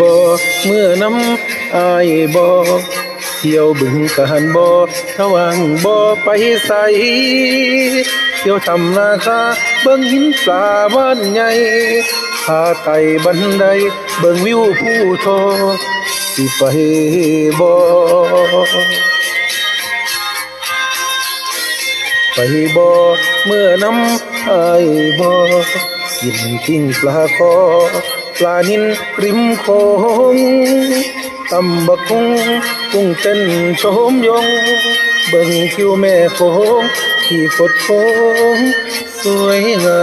บ่เมื่อน้ำอายบ่เที่ยวบึงกันบ่ทว่างบ่ไปใสเที่ยวทำนาคาเบิ่งหินปลาบ้านใหญ่พาไต่บันไดเบิ่งวิวผู้โทสิไปบ่ไปบ่เมื่อน้ำอบ่กินทิ้งปลาคอ ปลานินริมโขงตำบักุงกุ้งเต้นโชมยง เบิ่งทิวแม่โขงที่ฟดโค้งสวยงา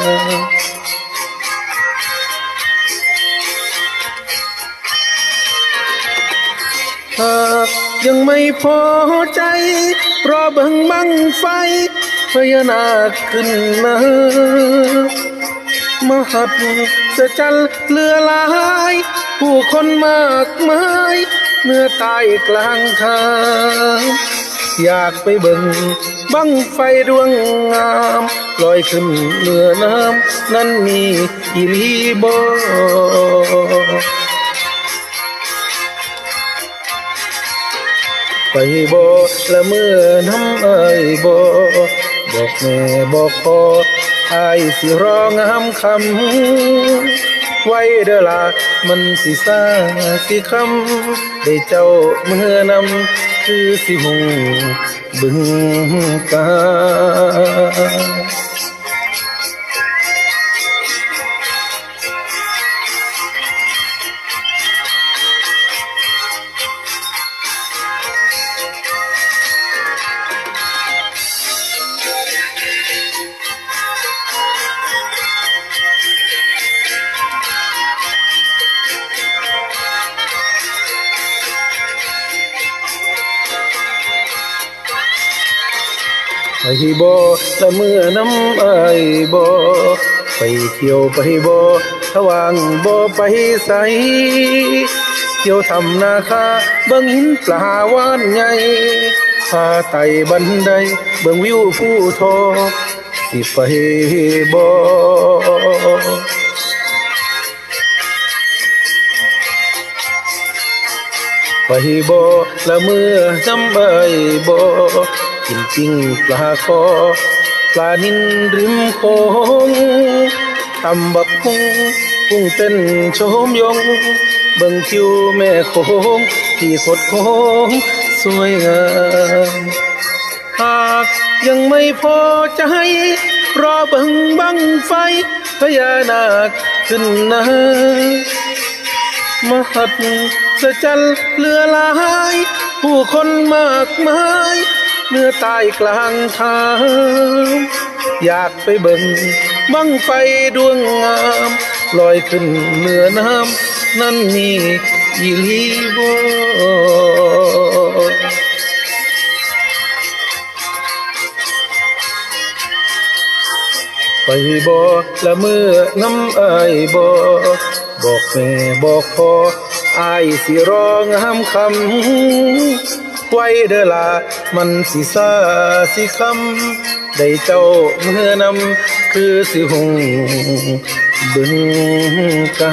มหากยังไม่พอใจ รอเบิ่งบังไฟพญานาคขึ้นมา มหัศจรรย์เลือหลาย ผู้คนมากมายเมื่อตายกลางทาง อยากไปเบิ่งบังไฟดวงงามลอยขึ้นเหนือน้ำนั้นมีอีลีบ่ไปบ่ละเมื่อน้ำเอ้ยบ่บอกแม่บอกพ่อ ไอ้สิร้องงามคำไว้เด้อล่ะมันสิซาสิคำได้เจ้าเมื่อนำคือสิหงบึงกา ไปบ่ละเมื่อน้ำไอบ่ไปเที่ยวไปบ่ทว่างบ่ไปใสเที่ยวทำนาคาเบิ่งหินปลาวานใหญ่พาไต่บันไดเบิ่งวิวผู้ทอสิไปบ่ ไปบ่ละเมื่อจำเอ่ยบ่กินปิ้งปลาคอปลานินริมโขงตำบักพุงกุ้งเต้นโชมยง เบิ่งคิวแม่โขงที่ขดโคงสวยงามหากยังไม่พอใจรอเบิ่งบังไฟพญานาคขึ้นนะ มหัศจรรย์เลือหลาย ผู้คนมากมายเมื่อตายกลางทาง อยากไปเบิ่งบังไฟดวงงามลอยขึ้นเหนือน้ำนั่นมีอีหลีบ ไปบ่ละเมื่อน้ำอายบ่บอกแม่บอกพ่ออายสิร้องหามคำไว้เด้อล่ะมันสิซาสิคำได้เจ้าเมื่อนำคือสิหงบึงกา